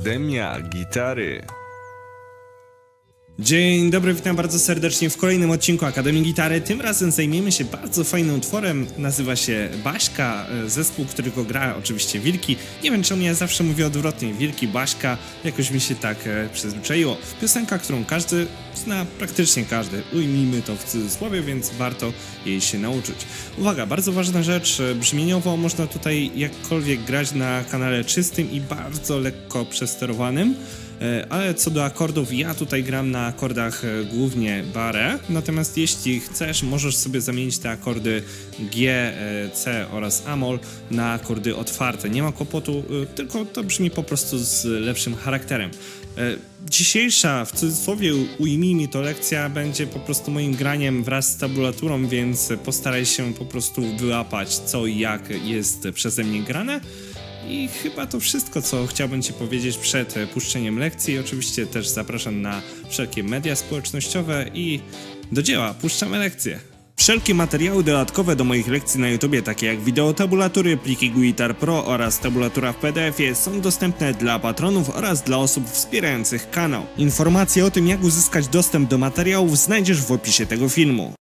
Akademia Gitary. Dzień dobry, witam bardzo serdecznie w kolejnym odcinku Akademii Gitary. Tym razem zajmiemy się bardzo fajnym utworem. Nazywa się Baśka, zespół, którego gra oczywiście Wilki. Nie wiem czemu ja zawsze mówię odwrotnie, Wilki, Baśka, jakoś mi się tak e, przyzwyczaiło. Piosenka, którą każdy zna, praktycznie każdy. Ujmijmy to w cudzysłowie, więc warto jej się nauczyć. Uwaga, bardzo ważna rzecz, brzmieniowo można tutaj jakkolwiek grać na kanale czystym i bardzo lekko przesterowanym. E, Ale co do akordów, ja tutaj gram na akordach e, głównie barę, natomiast jeśli chcesz, możesz sobie zamienić te akordy G, e, C oraz Amol na akordy otwarte. Nie ma kłopotu, tylko to brzmi po prostu z lepszym charakterem. Dzisiejsza, w cudzysłowie ujmijmy to lekcja, będzie po prostu moim graniem wraz z tabulaturą, więc postaraj się po prostu wyłapać co i jak jest przeze mnie grane. I chyba to wszystko, co chciałbym Ci powiedzieć przed e, puszczeniem lekcji. Oczywiście też zapraszam na wszelkie media społecznościowe i do dzieła, puszczamy lekcję. Wszelkie materiały dodatkowe do moich lekcji na YouTubie, takie jak wideo tabulatury, pliki Guitar Pro oraz tabulatura w PDF-ie są dostępne dla patronów oraz dla osób wspierających kanał. Informacje o tym, jak uzyskać dostęp do materiałów znajdziesz w opisie tego filmu.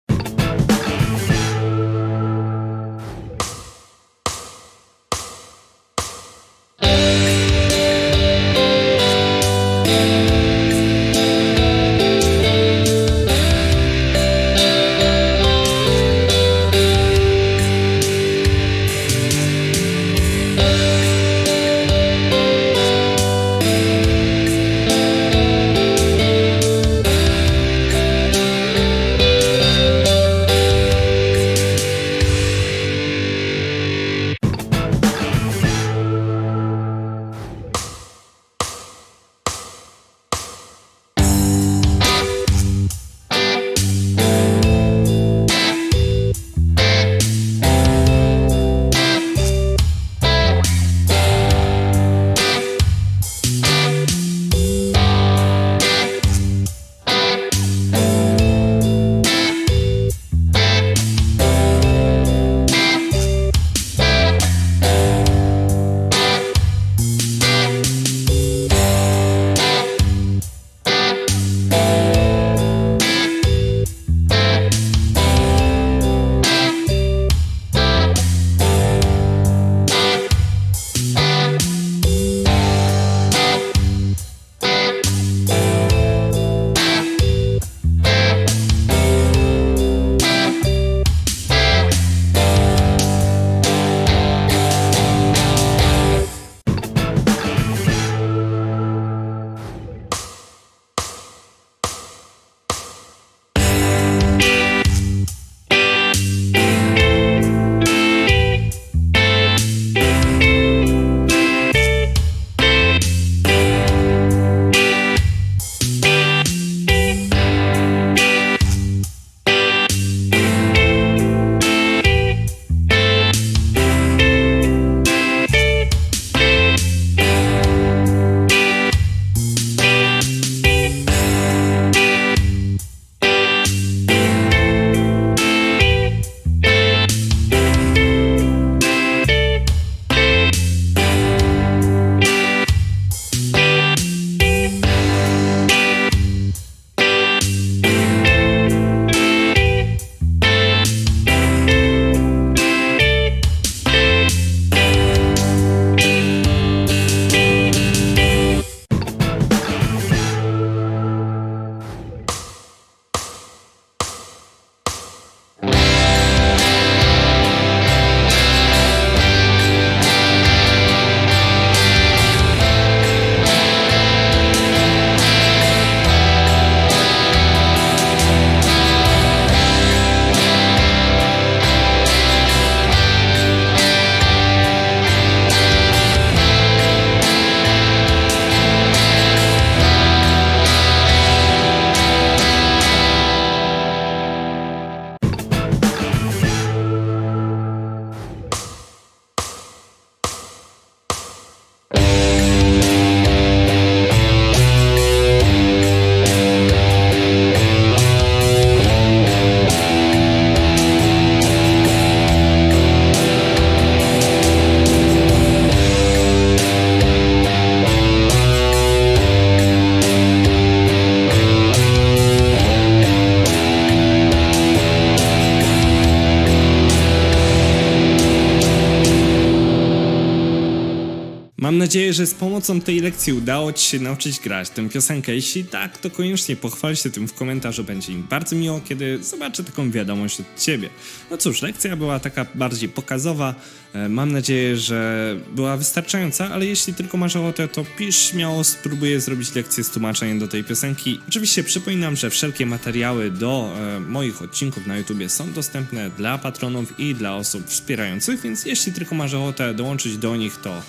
Nadzieję, że z pomocą tej lekcji udało Ci się nauczyć grać tę piosenkę. Jeśli tak, to koniecznie pochwal się tym w komentarzu. Będzie mi bardzo miło, kiedy zobaczę taką wiadomość od Ciebie. No cóż, lekcja była taka bardziej pokazowa. E, Mam nadzieję, że była wystarczająca, ale jeśli tylko masz ochotę, to pisz śmiało, spróbuję zrobić lekcję z tłumaczeniem do tej piosenki. Oczywiście przypominam, że wszelkie materiały do e, moich odcinków na YouTubie są dostępne dla patronów i dla osób wspierających, więc jeśli tylko masz ochotę dołączyć do nich, to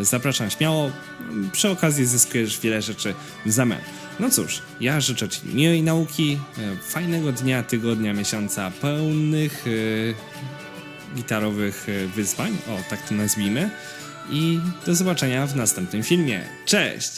zapraszam śmiało. Przy okazji zyskujesz wiele rzeczy w zamian. No cóż, ja życzę Ci miłej nauki, e, fajnego dnia, tygodnia, miesiąca, pełnych e, gitarowych e, wyzwań, o tak to nazwijmy. I do zobaczenia w następnym filmie. Cześć!